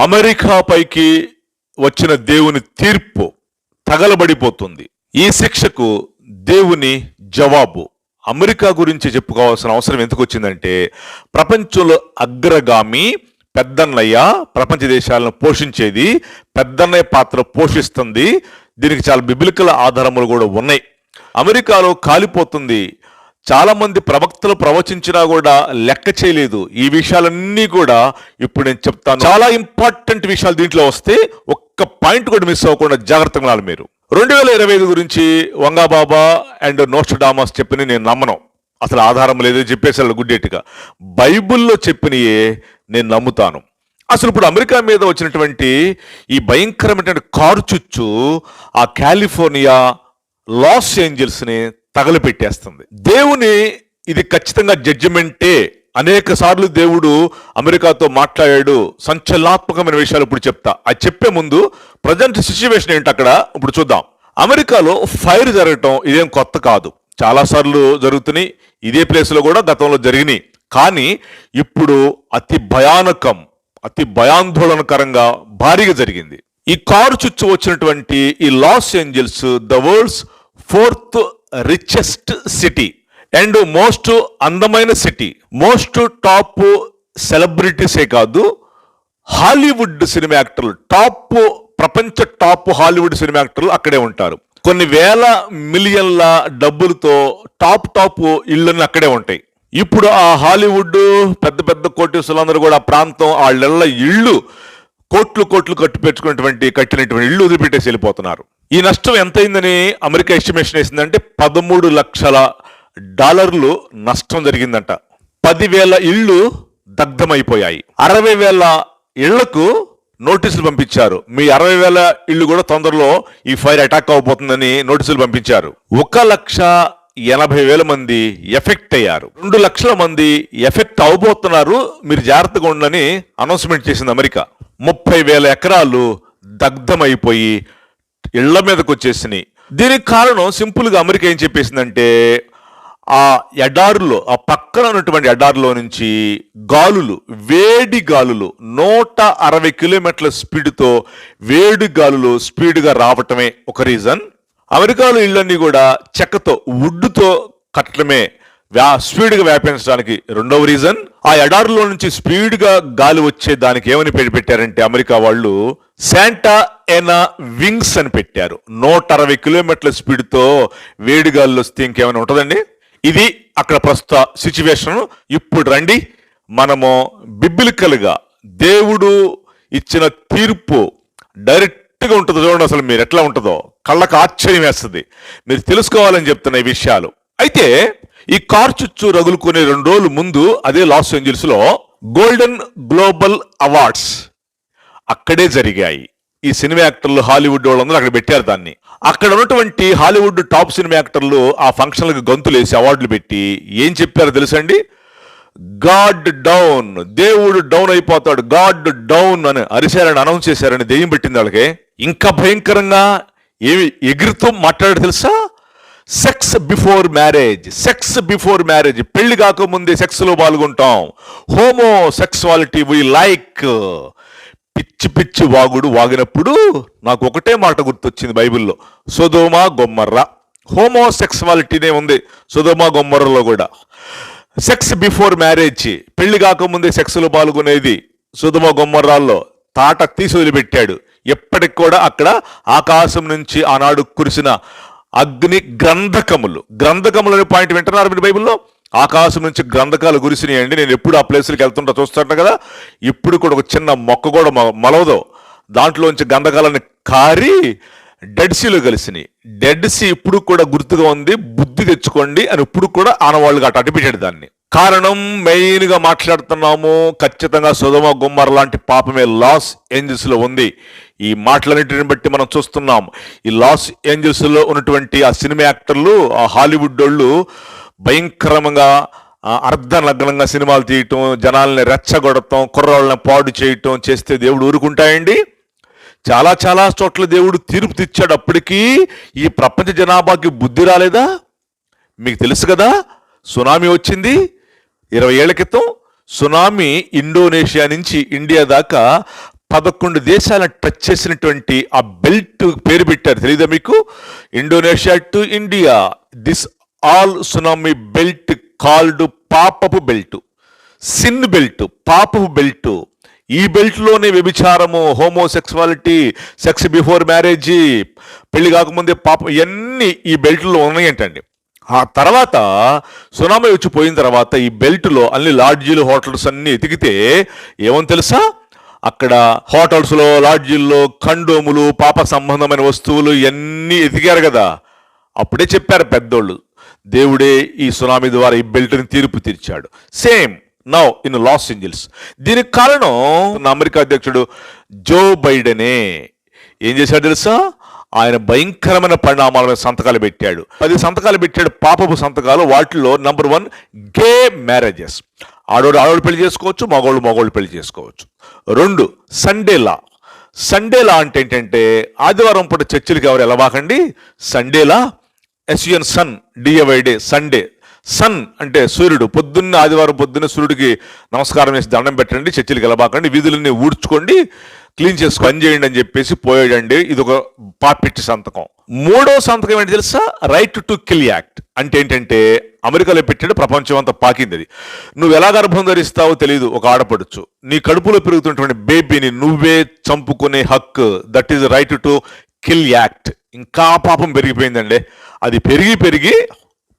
అమెరికాపైకి వచ్చిన దేవుని తీర్పు తగలబడిపోతుంది. ఈ శిక్షకు దేవుని జవాబు. అమెరికా గురించి చెప్పుకోవాల్సిన అవసరం ఎందుకు వచ్చిందంటే ప్రపంచంలో అగ్రగామి పెద్దన్నయ్య ప్రపంచ దేశాలను పోషించేది పెద్దన్నయ్య పాత్ర పోషిస్తుంది. దీనికి చాలా బిబిలికల ఆధారములు కూడా ఉన్నాయి. అమెరికాలో కాలిపోతుంది చాలామంది ప్రవక్తలు ప్రవచించినా కూడా లెక్క చేయలేదు. ఈ విషయాలన్నీ కూడా ఇప్పుడు నేను చెప్తాను. చాలా ఇంపార్టెంట్ విషయాలు దీంట్లో వస్తే ఒక్క పాయింట్ కూడా మిస్ అవ్వకుండా జాగ్రత్తగా ఉండాలి మీరు. రెండు వేల ఇరవై ఐదు గురించి వంగాబాబా అండ్ నోస్టడామస్ చెప్పిన నేను నమ్మను. అసలు ఆధారం లేదు చెప్పేసారు గుడ్డేట్టుగా. బైబిల్లో చెప్పినయే నేను నమ్ముతాను. అసలు ఇప్పుడు అమెరికా మీద వచ్చినటువంటి ఈ భయంకరమైనటువంటి కారుచుచ్చు ఆ కాలిఫోర్నియా లాస్ ఏంజల్స్ని తగలపెట్టేస్తుంది. దేవుని ఇది ఖచ్చితంగా జడ్జిమెంటే అనేక సార్లు దేవుడు అమెరికాతో మాట్లాడాడు. సంచలనాత్మకమైన విషయాలు ఇప్పుడు చెప్తా. అది చెప్పే ముందు ప్రజెంట్ సిచ్యువేషన్ ఏంటి అక్కడ? ఇప్పుడు చూద్దాం. అమెరికాలో ఫైర్ జరగటం ఇదేం కొత్త కాదు. చాలా సార్లు జరుగుతున్నాయి. ఇదే ప్లేస్లో కూడా గతంలో జరిగినాయి. కానీ ఇప్పుడు అతి భయానకం అతి భయాందోళనకరంగా భారీగా జరిగింది. ఈ కారు చుచ్చు వచ్చినటువంటి ఈ Los Angeles the world's fourth richest city and most అందమైన సిటీ మోస్ట్ టాప్ సెలబ్రిటీసే కాదు హాలీవుడ్ సినిమా యాక్టర్లు టాప్ ప్రపంచ టాప్ హాలీవుడ్ సినిమా యాక్టర్లు అక్కడే ఉంటారు. కొన్ని వేల మిలియన్ల డబ్బులతో టాప్ టాప్ ఇళ్ళని అక్కడే ఉంటాయి. ఇప్పుడు ఆ హాలీవుడ్ పెద్ద పెద్ద కోటీసులందరూ కూడా ఆ ప్రాంతం వాళ్ళ ఇళ్ళు కోట్లు కోట్లు కట్టిపెట్టుకున్నటువంటి కట్టినటువంటి ఇళ్ళు వదిలిపెట్టేసి వెళ్ళిపోతున్నారు. ఈ నష్టం ఎంత అయిందని అమెరికా ఎస్టిమేషన్ వేసిందంటే పదమూడు లక్షల డాలర్లు నష్టం జరిగిందంట. పదివేల ఇళ్ళు దగ్ధమైపోయాయి. అరవై వేల ఇళ్ళకు నోటీసులు పంపించారు. మీ అరవై వేల ఇళ్ళు కూడా తొందరలో ఈ ఫైర్ అటాక్ అవబోతుందని నోటీసులు పంపించారు. ఒక లక్ష ఎనభై వేల మంది ఎఫెక్ట్ అయ్యారు. రెండు లక్షల మంది ఎఫెక్ట్ అవబోతున్నారు. మీరు జాగ్రత్తగా ఉండని అనౌన్స్మెంట్ చేసింది అమెరికా. ముప్పై వేల ఎకరాలు దగ్ధమైపోయి ఇళ్ళ మీదకి వచ్చేసినాయి. దీనికి కారణం సింపుల్గా అమెరికా ఏం చెప్పేసిందంటే ఆ ఎడారులో ఆ పక్కన ఉన్నటువంటి ఎడారులో నుంచి గాలులు వేడి గాలులు నూట అరవై కిలోమీటర్ల స్పీడ్తో వేడి గాలులు స్పీడ్గా రావటమే ఒక రీజన్. అమెరికాలో ఇళ్ళన్నీ కూడా చెక్కతో వుడ్తో కట్టడమే వ్యా స్పీడ్గా వ్యాపించడానికి రెండవ రీజన్ ఆ ఎడారిలో నుంచి స్పీడ్గా గాలి వచ్చే దానికి ఏమని పేరు పెట్టారంటే అమెరికా వాళ్ళు శాంటా ఎనా వింగ్స్ అని పెట్టారు. నూట అరవై కిలోమీటర్ల స్పీడ్తో వేడి గాలిలో వస్తే ఇంకేమైనా ఉంటుందండి? ఇది అక్కడ ప్రస్తుత సిచ్యువేషన్. ఇప్పుడు రండి మనము బిబ్బిలికలుగా దేవుడు ఇచ్చిన తీర్పు డైరెక్ట్గా ఉంటుంది ఉంటుందో చూడండి అసలు మీరు ఎట్లా ఉంటుందో. కళ్ళకు ఆశ్చర్యం వేస్తుంది. మీరు తెలుసుకోవాలని చెప్తున్న ఈ విషయాలు. అయితే ఈ కార్ చుచ్చు రగులుకునే రెండు రోజుల ముందు అదే లాస్ ఏంజల్స్లో గోల్డెన్ గ్లోబల్ అవార్డ్స్ అక్కడే జరిగాయి. ఈ సినిమా యాక్టర్లు హాలీవుడ్ వాళ్ళందరూ అక్కడ పెట్టారు దాన్ని. అక్కడ ఉన్నటువంటి హాలీవుడ్ టాప్ సినిమా యాక్టర్లు ఆ ఫంక్షన్లకు గంతులు వేసి అవార్డులు పెట్టి ఏం చెప్పారో తెలుసండి? గాడ్ డౌన్ దేవుడు డౌన్ అయిపోతాడు గాడ్ డౌన్ అని అరిశారని అనౌన్స్ చేశారని దెయ్యం పెట్టింది వాళ్ళకి. ఇంకా భయంకరంగా ఏమి ఎగురుతూ మాట్లాడారు తెలుసా? Sex before marriage sex before marriage పెళ్ళి కాకముందే సెక్స్లో పాల్గొంటాం. హోమో సెక్సువాలిటీ వి లైక్ పిచ్చి పిచ్చి వాగుడు వాగినప్పుడు నాకు ఒకటే మాట గుర్తొచ్చింది బైబిల్లో. సుధోమా గొమ్మర్ర. హోమో సెక్సువాలిటీనే ఉంది. సుధోమా గొమ్మర్రలో కూడా. సెక్స్ బిఫోర్ మ్యారేజ్ పెళ్ళి కాకముందే సెక్స్లో పాల్గొనేది సుధమ గొమ్మర్రాల్లో. తాట తీసి వదిలిపెట్టాడు. ఎప్పటికి కూడా అక్కడ ఆకాశం నుంచి ఆనాడు కురిసిన అగ్ని గ్రంథకములు. గ్రంథకములు అనే పాయింట్ వింటున్నారు మీరు బైబిల్లో? ఆకాశం నుంచి గ్రంథకాలు కురిసినాయండి నేను ఎప్పుడు ఆ ప్లేస్కి వెళ్తుంటా చూస్తాను కదా? ఇప్పుడు కూడా ఒక చిన్న మొక్క కూడా మొ- మొలవదు. దాంట్లోంచి గంధకాలను కారి డెడ్ సీలో కలిసినాయి. డెడ్ సీ ఇప్పుడు కూడా గుర్తుగా ఉంది. బుద్ధి తెచ్చుకోండి అని ఇప్పుడు కూడా ఆనవాళ్ళుగా అటు అటుపెట్టాడు దాన్ని. కారణం మెయిన్గా మాట్లాడుతున్నాము. ఖచ్చితంగా సుధమ గుమ్మర్ లాంటి పాపమే లాస్ ఏంజల్స్లో ఉంది. ఈ మాటలన్నిటిని బట్టి మనం చూస్తున్నాం. ఈ లాస్ ఏంజల్స్లో ఉన్నటువంటి ఆ సినిమా యాక్టర్లు ఆ హాలీవుడ్ వాళ్ళు భయంకరంగా అర్ధనగ్నంగా సినిమాలు తీయటం జనాల్ని రెచ్చగొడటం కుర్రాళ్ళని పాడు చేయటం చేస్తే దేవుడు ఊరుకుంటాయండి? చాలా చాలా చోట్ల దేవుడు తీర్పు తెచ్చాడు అప్పటికీ ఈ ప్రపంచ జనాభాకి బుద్ధి రాలేదా? మీకు తెలుసు కదా? సునామీ వచ్చింది. ఇరవై ఏళ్ళ క్రితం సునామీ ఇండోనేషియా నుంచి ఇండియా దాకా పదకొండు దేశాలను టచ్ చేసినటువంటి ఆ బెల్ట్ పేరు పెట్టారు. తెలియదా మీకు? Indonesia to India. This all tsunami belt called పాపపు బెల్ట్. సిన్ బెల్ట్ పాపపు బెల్ట్. ఈ బెల్ట్లోనే వ్యభిచారము హోమోసెక్సువాలిటీ సెక్స్ బిఫోర్ మ్యారేజ్ పెళ్ళి కాకముందే పాపం ఇవన్నీ ఈ బెల్ట్లో ఉన్నాయంటండి. ఆ తర్వాత సునామీ వచ్చి పోయిన తర్వాత ఈ బెల్ట్లో అన్ని లాడ్జీలు హోటల్స్ అన్నీ ఎతికితే ఏమని తెలుసా? అక్కడ హోటల్స్లో లాడ్జీల్లో కండోములు పాప సంబంధమైన వస్తువులు ఇవన్నీ ఎతికారు కదా. అప్పుడే చెప్పారు పెద్దోళ్ళు దేవుడే ఈ సునామీ ద్వారా ఈ బెల్ట్ని తీర్పు తీర్చాడు. Same now in Los Angeles. దీనికి కారణం నా అమెరికా అధ్యక్షుడు జో బైడెనే. ఏం చేశాడు తెలుసా? ఆయన భయంకరమైన పరిణామాల మీద సంతకాలు పెట్టాడు. పది సంతకాలు పెట్టాడు పాపపు సంతకాలు. వాటిలో నంబర్ వన్ గే మ్యారేజెస్ ఆడోడు ఆడోడు పెళ్ళి చేసుకోవచ్చు మగోళ్ళు మగోళ్ళు పెళ్ళి చేసుకోవచ్చు. రెండు సండే లా సండే లా అంటే ఏంటంటే ఆదివారం పూట చర్చిలకి ఎవరు వెళ్ళబాకండి? సండేలా SUN sun D A Y day Sunday sun అంటే సూర్యుడు. పొద్దున్న ఆదివారం పొద్దున్న సూర్యుడికి నమస్కారం వేసి దండం పెట్టండి చర్చిలకి వెళ్ళబాకండి వీధులన్నీ ఊడ్చుకోండి. క్లీన్ చేసి పని చేయండి అని చెప్పేసి పోయాడండి. ఇది ఒక పాపిట్టి సంతకం. మూడో సంతకం ఏంటి తెలుసా? రైట్ టు కిల్ యాక్ట్ అంటే ఏంటంటే అమెరికాలో పెట్టాడు ప్రపంచం అంతా పాకింది అది. నువ్వు ఎలా గర్భం ధరిస్తావో తెలియదు ఒక ఆడపడచ్చు నీ కడుపులో పెరుగుతున్నటువంటి బేబీని నువ్వే చంపుకునే హక్కు. That is right to kill act ఇంకా పాపం పెరిగిపోయిందండి. అది పెరిగి పెరిగి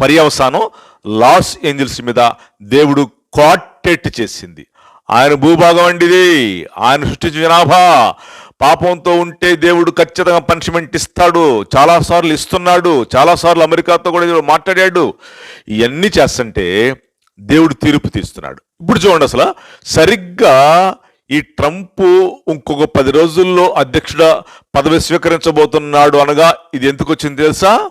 పర్యవసానం లాస్ ఏంజల్స్ మీద దేవుడు కాటెట్ చేసింది. ఆయన భూభాగం అండిది. ఆయన సృష్టించిన జనాభా పాపంతో ఉంటే దేవుడు ఖచ్చితంగా పనిష్మెంట్ ఇస్తాడు. చాలాసార్లు ఇస్తున్నాడు. చాలాసార్లు అమెరికాతో కూడా దేవుడు మాట్లాడాడు. ఇవన్నీ చేస్తుంటే దేవుడు తీర్పు తీస్తున్నాడు. ఇప్పుడు చూడండి అసలు సరిగ్గా ఈ ట్రంప్ ఇంకొక పది రోజుల్లో అధ్యక్షుడ పదవి స్వీకరించబోతున్నాడు అనగా ఇది ఎందుకు వచ్చింది తెలుసా?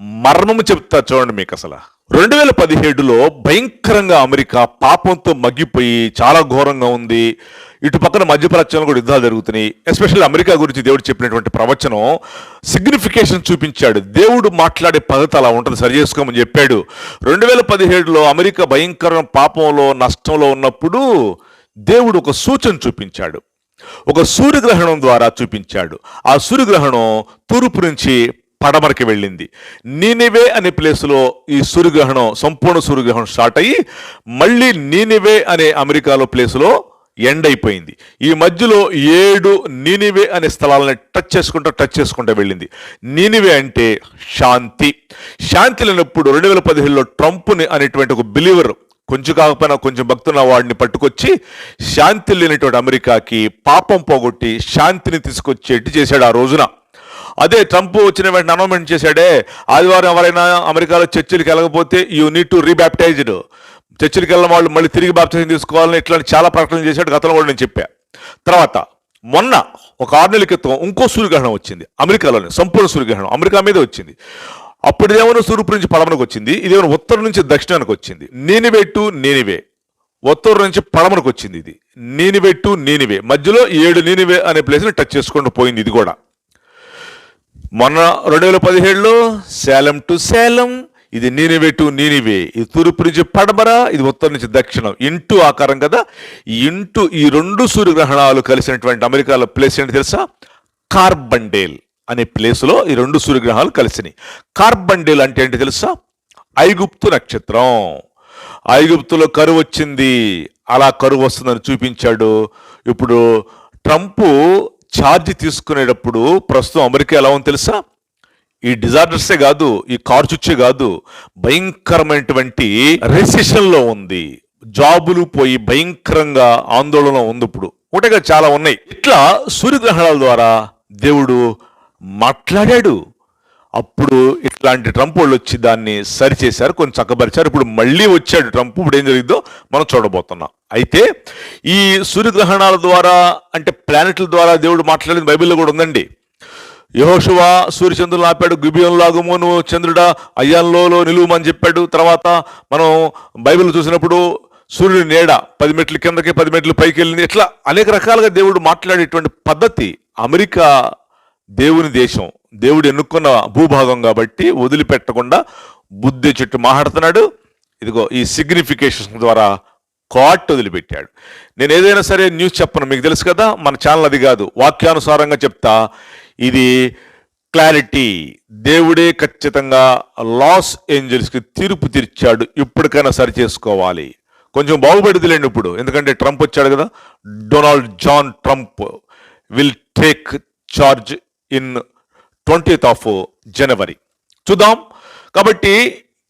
మర్మము చెప్తా చూడండి మీకు అసలు. రెండు వేల పదిహేడులో భయంకరంగా అమెరికా పాపంతో మగ్గిపోయి చాలా ఘోరంగా ఉంది. ఇటు పక్కన మధ్యప్రాచ్యంలో కూడా యుద్ధాలు జరుగుతున్నాయి. ఎస్పెషల్లీ అమెరికా గురించి దేవుడు చెప్పినటువంటి ప్రవచనం సిగ్నిఫికేషన్ చూపించాడు. దేవుడు మాట్లాడే పద్ధతి అలా ఉంటుంది. సరి చేసుకోమని చెప్పాడు. రెండు వేల పదిహేడులో అమెరికా భయంకర పాపంలో నష్టంలో ఉన్నప్పుడు దేవుడు ఒక సూచన చూపించాడు. ఒక సూర్యగ్రహణం ద్వారా చూపించాడు. ఆ సూర్యగ్రహణం తూర్పు నుంచి పడమరకి వెళ్ళింది. నీనివే అనే ప్లేస్లో ఈ సూర్యగ్రహణం సంపూర్ణ సూర్యగ్రహణం స్టార్ట్ అయ్యి మళ్ళీ నీనివే అనే అమెరికాలో ప్లేస్లో ఎండ్ అయిపోయింది. ఈ మధ్యలో ఏడు నీనివే అనే స్థలాలను టచ్ చేసుకుంటూ టచ్ చేసుకుంటూ వెళ్ళింది. నీనివే అంటే శాంతి. శాంతి లేనప్పుడు రెండు వేల పదిహేడులో ట్రంప్ని అనేటువంటి ఒక బిలీవర్ కొంచెం కాకపోయినా కొంచెం భక్తున్న వాడిని పట్టుకొచ్చి శాంతి లేనటువంటి అమెరికాకి పాపం పోగొట్టి శాంతిని తీసుకొచ్చేట్టు చేశాడు ఆ రోజున. అదే ట్రంప్ వచ్చిన వెంటనే అనౌన్మెంట్ చేశాడే. ఆదివారం ఎవరైనా అమెరికాలో చర్చిలకు వెళ్ళకపోతే యూ నీడ్ టు రీబ్యాప్టైజ్డ్. చర్చిలకు వెళ్ళిన వాళ్ళు మళ్ళీ తిరిగి బాప్టిజం తీసుకోవాలని ఇట్లాంటి చాలా ప్రకటనలు చేశాడు. గతంలో కూడా నేను చెప్పా. తర్వాత మొన్న ఒక ఆరు నెలల క్రితం ఇంకో సూర్యగ్రహణం వచ్చింది. అమెరికాలోనే సంపూర్ణ సూర్యగ్రహణం అమెరికా మీద వచ్చింది. అప్పుడు ఇదేమో సూర్యుపు నుంచి పడమనకు వచ్చింది. ఇదేమైనా ఉత్తరం నుంచి దక్షిణానికి వచ్చింది. Nineveh to Nineveh. ఉత్తరం నుంచి పడమరకు వచ్చింది ఇది. Nineveh to Nineveh. మధ్యలో ఏడు నేనివే అనే ప్లేస్ని టచ్ చేసుకుంటూ పోయింది ఇది కూడా. మొన్న రెండు వేల పదిహేడులో సేలం టు సేలం ఇది నీనివే టు నీనివే. ఇది తూర్పు నుంచి పడమరా ఇది ఉత్తరం నుంచి దక్షిణం. ఇంటూ ఆకారం కదా? ఇంటూ ఈ రెండు సూర్యగ్రహణాలు కలిసినటువంటి అమెరికాలో ప్లేస్ ఏంటి తెలుసా? కార్బండేల్ అనే ప్లేస్లో ఈ రెండు సూర్యగ్రహాలు కలిసినాయి. కార్బండేల్ అంటే ఏంటి తెలుసా? ఐగుప్తు నక్షత్రం. ఐగుప్తులో కరువు వచ్చింది. అలా కరువు వస్తుందని చూపించాడు. ఇప్పుడు ట్రంప్ ఛార్జ్ తీసుకునేటప్పుడు ప్రస్తుతం అమెరికా ఎలా ఉంది తెలుసా? ఈ డిజార్డర్సే కాదు ఈ కార్చుచ్చే కాదు భయంకరమైనటువంటి రెసిషన్లో ఉంది. జాబులు పోయి భయంకరంగా ఆందోళన ఉంది ఇప్పుడు. ఒకటిగా చాలా ఉన్నాయి. ఇట్లా సూర్యగ్రహణాల ద్వారా దేవుడు మాట్లాడాడు. అప్పుడు ఇట్లాంటి ట్రంప్ వాళ్ళు వచ్చి దాన్ని సరిచేశారు కొంచెం చక్కబరిచారు. ఇప్పుడు మళ్ళీ వచ్చాడు ట్రంప్. ఇప్పుడు ఏం జరిగిందో మనం చూడబోతున్నాం. అయితే ఈ సూర్యగ్రహణాల ద్వారా అంటే ప్లానెట్ల ద్వారా దేవుడు మాట్లాడేది బైబిల్లో కూడా ఉందండి. యహోషువ సూర్యచంద్రులు ఆపాడు గుబియం లాగుమోను చంద్రుడ చంద్రుడా అయ్యాల్లో నిలువమని చెప్పాడు. తర్వాత మనం బైబిల్ చూసినప్పుడు సూర్యుడు నీడ పది మెట్లు కిందకి పది మెట్లు పైకి వెళ్ళింది. ఇట్లా అనేక రకాలుగా దేవుడు మాట్లాడేటువంటి పద్ధతి అమెరికా దేవుని దేశం. దేవుడు ఎన్నుకున్న భూభాగం కాబట్టి వదిలిపెట్టకుండా బుద్ధి చెట్టు మాట్లాడుతున్నాడు. ఇదిగో ఈ సిగ్నిఫికేషన్ ద్వారా కాట్ వదిలిపెట్టాడు. నేను ఏదైనా సరే న్యూస్ చెప్పను మీకు తెలుసు కదా మన ఛానల్ అది కాదు. వాక్యానుసారంగా చెప్తా ఇది క్లారిటీ దేవుడే ఖచ్చితంగా లాస్ ఏంజల్స్కి తీర్పు తీర్చాడు ఇప్పటికైనా సరి చేసుకోవాలి. కొంచెం బాగుపడుతులేండి ఇప్పుడు. ఎందుకంటే ట్రంప్ వచ్చాడు కదా Donald John Trump will take charge in twentieth of January చూద్దాం. కాబట్టి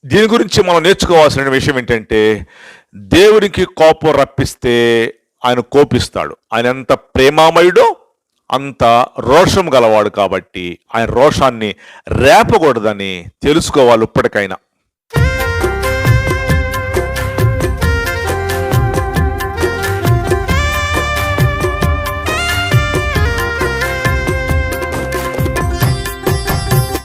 దీని గురించి మనం నేర్చుకోవాల్సిన విషయం ఏంటంటే దేవునికి కోపం రప్పిస్తే ఆయన కోపిస్తాడు. ఆయన ఎంత ప్రేమామయుడో అంత రోషం గలవాడు కాబట్టి ఆయన రోషాన్ని రేపకూడదని తెలుసుకోవాలి ఇప్పటికైనా.